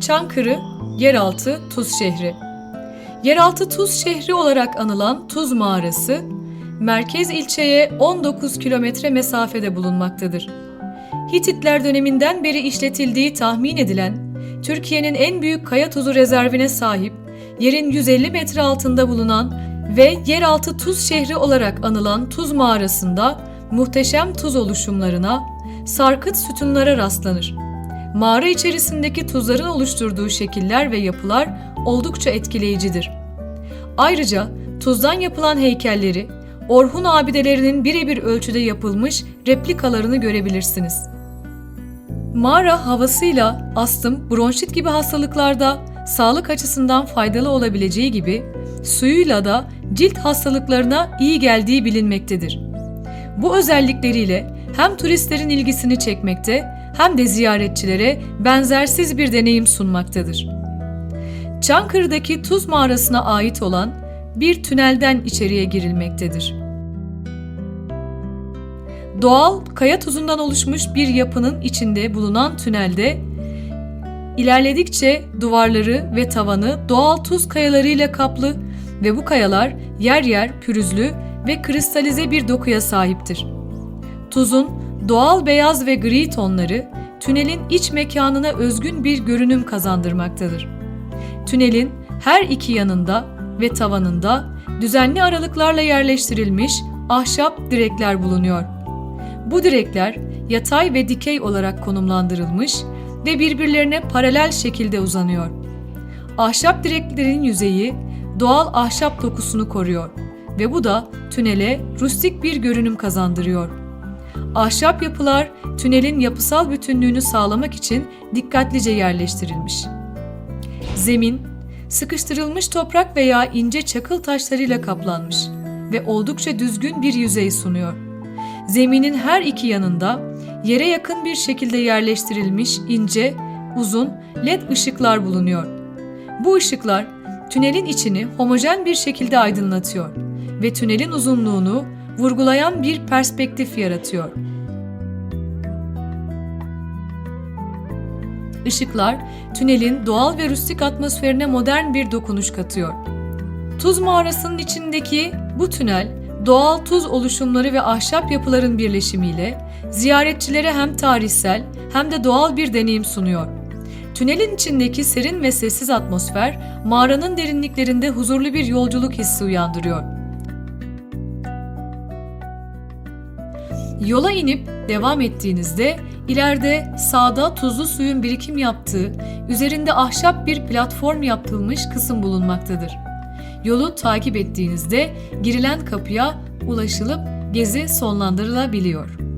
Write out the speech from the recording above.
Çankırı, yeraltı Tuz şehri. Yeraltı Tuz şehri olarak anılan Tuz mağarası, merkez ilçeye 19 kilometre mesafede bulunmaktadır. Hititler döneminden beri işletildiği tahmin edilen, Türkiye'nin en büyük kaya tuzu rezervine sahip, yerin 150 metre altında bulunan ve yeraltı tuz şehri olarak anılan Tuz mağarasında muhteşem tuz oluşumlarına, sarkıt sütunlara rastlanır. Mağara içerisindeki tuzların oluşturduğu şekiller ve yapılar oldukça etkileyicidir. Ayrıca tuzdan yapılan heykelleri, Orhun abidelerinin birebir ölçüde yapılmış replikalarını görebilirsiniz. Mağara havasıyla astım, bronşit gibi hastalıklarda sağlık açısından faydalı olabileceği gibi suyuyla da cilt hastalıklarına iyi geldiği bilinmektedir. Bu özellikleriyle hem turistlerin ilgisini çekmekte hem de ziyaretçilere benzersiz bir deneyim sunmaktadır. Çankırı'daki Tuz Mağarası'na ait olan bir tünelden içeriye girilmektedir. Doğal kaya tuzundan oluşmuş bir yapının içinde bulunan tünelde ilerledikçe duvarları ve tavanı doğal tuz kayalarıyla kaplı ve bu kayalar yer yer pürüzlü ve kristalize bir dokuya sahiptir. Tuzun doğal beyaz ve gri tonları tünelin iç mekanına özgün bir görünüm kazandırmaktadır. Tünelin her iki yanında ve tavanında düzenli aralıklarla yerleştirilmiş ahşap direkler bulunuyor. Bu direkler yatay ve dikey olarak konumlandırılmış ve birbirlerine paralel şekilde uzanıyor. Ahşap direklerin yüzeyi doğal ahşap dokusunu koruyor ve bu da tünele rustik bir görünüm kazandırıyor. Ahşap yapılar tünelin yapısal bütünlüğünü sağlamak için dikkatlice yerleştirilmiş. Zemin sıkıştırılmış toprak veya ince çakıl taşlarıyla kaplanmış ve oldukça düzgün bir yüzey sunuyor. Zeminin her iki yanında yere yakın bir şekilde yerleştirilmiş ince, uzun led ışıklar bulunuyor. Bu ışıklar tünelin içini homojen bir şekilde aydınlatıyor ve tünelin uzunluğunu vurgulayan bir perspektif yaratıyor. Işıklar tünelin doğal ve rustik atmosferine modern bir dokunuş katıyor. Tuz mağarasının içindeki bu tünel doğal tuz oluşumları ve ahşap yapıların birleşimiyle ziyaretçilere hem tarihsel hem de doğal bir deneyim sunuyor. Tünelin içindeki serin ve sessiz atmosfer mağaranın derinliklerinde huzurlu bir yolculuk hissi uyandırıyor. Yola inip devam ettiğinizde ileride sağda tuzlu suyun birikim yaptığı, üzerinde ahşap bir platform yapılmış kısım bulunmaktadır. Yolu takip ettiğinizde girilen kapıya ulaşılıp gezi sonlandırılabiliyor.